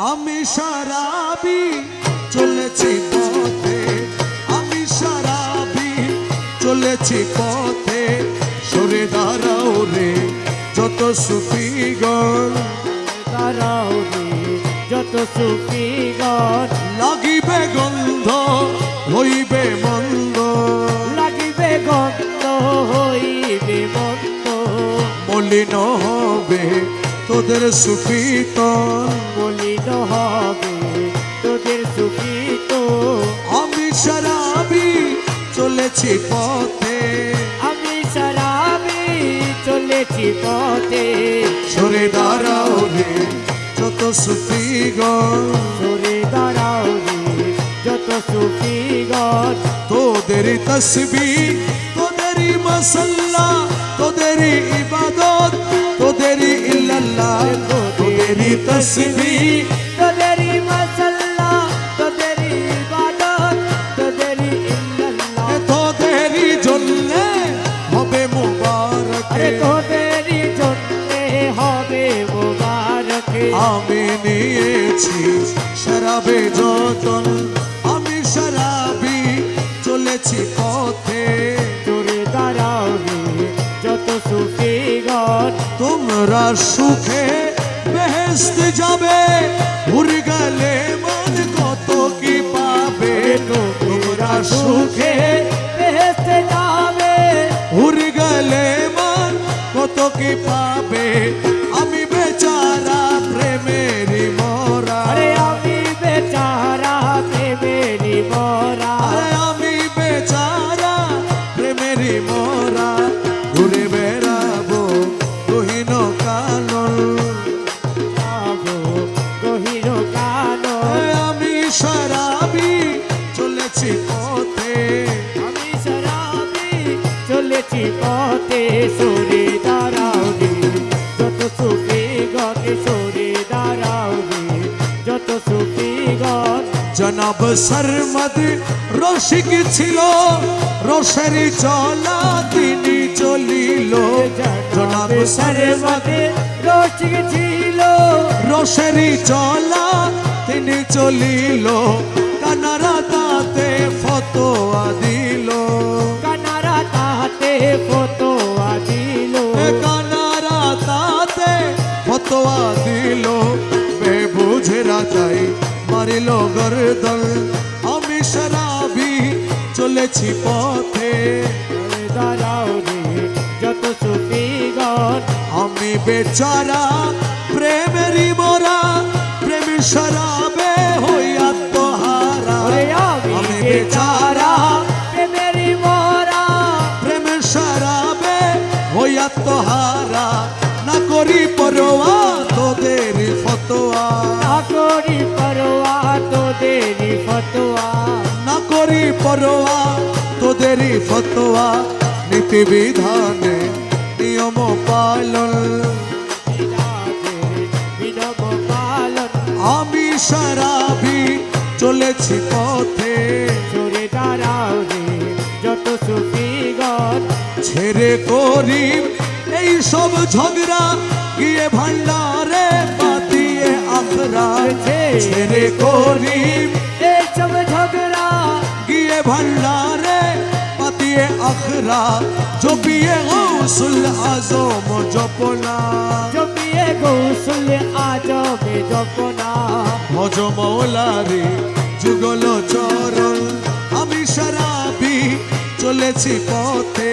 আমি সারাবি চলেছি পথে। আমি সারাবি চলেছি পথে। সরে দাঁড়াও রে যত সুফিগণ। দাঁড়াও রে যত সুফিগণ। লাগিবে গন্ধ হইবে মন্দ। লাগিবে গন্ধ হইবে মন্দ। মলিন হবে তোদের সুফিতন হবে তোদের সুখিত আমি সারাবি চলেছি পথে। আমি সারাবি চলেছি পথে। সরে দাঁড়াও রে যত সুফিগণ সরে দাঁড়াও রে যত সুফিগণ তোদের তসবি তোদেরই মসল্লা তোদেরই ইবাদত তোদেরই ইল্লাল্লাহ তোদেরই তসবি। আমি নিয়েছি শরাবে যতন আমি শরাবি চলেছি পথে। দাঁড়াও রে যত সুফিগণ তোমরা সুখে বেহেস্ত যাবে ঘুরে গেলে মন কত কি পাবে? তোমরা সুখে বেহেশতে যাবে। ঘুরে গেলে মন কত কি পাবে? জনাব সরমদ রসিক ছিল। রসের চলা তিনি চলিল। জনাব সর্বদে রসিক ছিল। রসের চলা তিনি চলিল। কানারা তাতে ফতোয়া দিল। কানারা তাহাতে ফতোয়া দিল। কানারা তাতে ফতোয়া দিল। বে বুঝে রাজাই মারিল গরদল। আমি শরাবি চলেছি পথে। দাঁড়াও রে যত সুখী গণ। আমি বেচারা প্রেমেরই মোরা প্রেম শরাবে হইয়া তোহারা ওরে আমি বেচারা প্রেমেরই মরা। প্রেম শরাবে হইয়া তোহারা না করি পরোয়া তোদের ফতোয়া। না করি পরোয়া তোদেরই ফতোয়া নীতি বিধানে নিয়ম পালন। আমি সারাবি চলেছি পথে। সরে দাঁড়াও রে যত সুখীগণ ছেড়ে করি এই সব ঝগড়া গিয়ে ভান্ডারে পাতিয়ে আখরা ছেড়ে করি এইসব ঝগড়া গিয়ে ভান্ডারে পাতিয়ে আখরা জপিয়ে গৌসুল আজম জপনা। জপিয়ে গৌসুল আজবে জপনা। ভজ মৌলারে যুগল চরণ আমি সারাবি চলেছি পথে।